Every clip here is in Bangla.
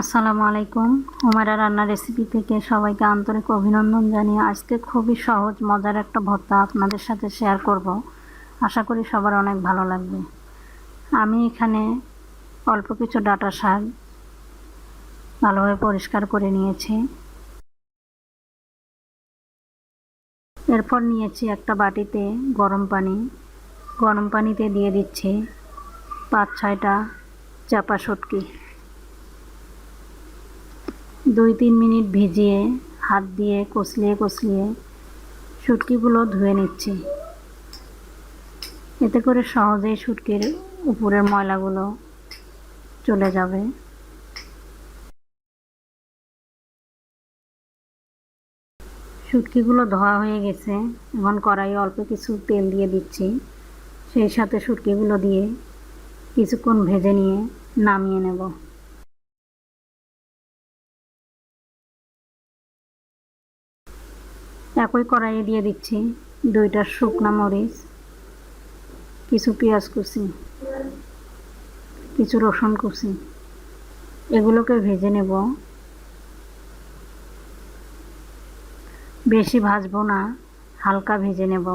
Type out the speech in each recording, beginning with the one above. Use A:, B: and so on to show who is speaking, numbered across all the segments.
A: আসসালামু আলাইকুম। হুমায়রা রান্না রেসিপি থেকে সবাইকে আন্তরিক অভিনন্দন জানিয়ে আজকে খুবই সহজ, মজার একটা ভর্তা আপনাদের সাথে শেয়ার করব। আশা করি সবার অনেক ভালো লাগবে। আমি এখানে অল্প কিছু ডাটা শাক ভালোভাবে পরিষ্কার করে নিয়েছি। এরপর নিয়েছি একটা বাটিতে গরম পানি। গরম পানিতে দিয়ে দিচ্ছি পাঁচ ছয়টা চাপা শুটকি। দুই তিন মিনিট ভিজিয়ে, হাত দিয়ে কষলিয়ে কষলিয়ে শুটকিগুলো ধুয়ে নিচ্ছি। এতে করে সহজেই শুটকির উপরের ময়লাগুলো চলে যাবে। শুটকিগুলো ধোয়া হয়ে গেছে। এখন কড়াইয়ে অল্প কিছু তেল দিয়ে দিচ্ছি। সেই সাথে শুটকিগুলো দিয়ে কিছুক্ষণ ভেজে নিয়ে নামিয়ে নেব। একই কড়াইয়ে দিয়ে দিচ্ছি, দুইটা শুকনো মরিচ, কিছু পেঁয়াজ কুচি, কিছু রসুন কুচি, এগুলোকে ভেজে নেব। বেশি ভাজবো না, হালকা ভেজে নেব।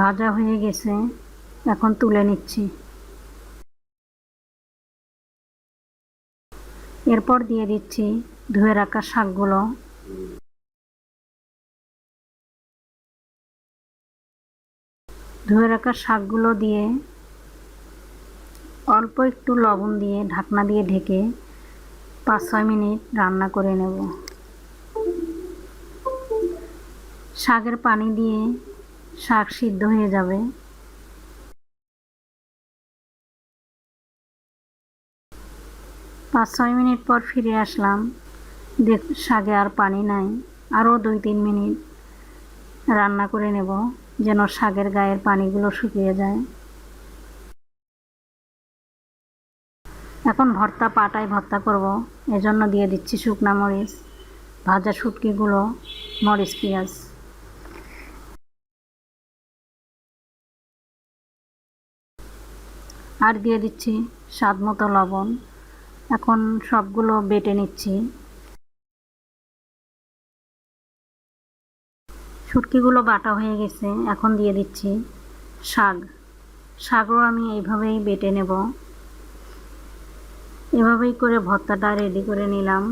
A: ভাজা হয়ে গেছে, এখন তুলে নিচ্ছি। এরপর দিয়ে দিচ্ছি ধুয়ে রাখা শাকগুলো। ধুয়ে রাখা শাকগুলো দিয়ে অল্প একটু লবণ দিয়ে ঢাকনা দিয়ে ঢেকে পাঁচ ছয় মিনিট রান্না করে নেব। শাকের পানি দিয়ে শাক সিদ্ধ হয়ে যাবে। পাঁচ ছয় মিনিট পর ফিরে আসলাম। দেখ শাকে আর পানি নাই। আরও দুই তিন মিনিট রান্না করে নেব, যেন শাকের গায়ের পানিগুলো শুকিয়ে যায়। এখন ভর্তা পাটায় ভর্তা করব, এজন্য দিয়ে দিচ্ছি শুকনা মরিচ, ভাজা শুটকিগুলো, মরিচ পেঁয়াজ। আর দিয়ে দিচ্ছি স্বাদ মতো লবণ। এখন সবগুলো বেটে নিচ্ছি। শুটকিগুলো বাটা হয়ে গেছে, এখন দিয়ে দিচ্ছি শাক। শাকও আমি এইভাবেই বেটে নেব। এভাবেই করে ভর্তাটা রেডি করে নিলাম।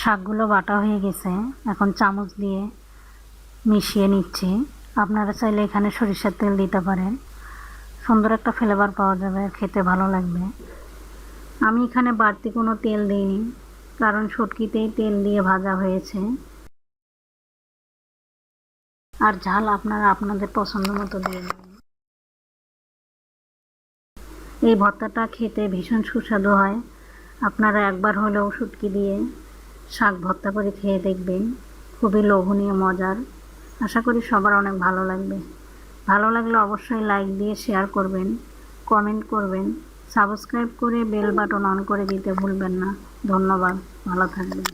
A: শাকগুলো বাটা হয়ে গেছে, এখন চামচ দিয়ে মিশিয়ে নিচ্ছি। আপনারা চাইলে এখানে সরিষার তেল দিতে পারেন। সুন্দর একটা ফ্লেভার পাওয়া যাবে, খেতে ভালো লাগবে। আমি এখানে বাড়তি কোনো তেল দিইনি, কারণ শুটকিতেই তেল দিয়ে ভাজা হয়েছে। আর ঝাল আপনারা আপনাদের পছন্দ মতো দিয়ে এই ভর্তাটা খেতে ভীষণ সুস্বাদু হয়। আপনারা একবার হলেও শুটকি দিয়ে শাক ভর্তা করে খেয়ে দেখবেন। খুবই লোভনীয়, মজার। আশা করি সবার অনেক ভালো লাগবে। ভালো লাগলে অবশ্যই লাইক দিয়ে শেয়ার করবেন কমেন্ট করবেন সাবস্ক্রাইব করে বেল বাটন অন করে দিতে ভুলবেন না। ধন্যবাদ, ভালো থাকবেন।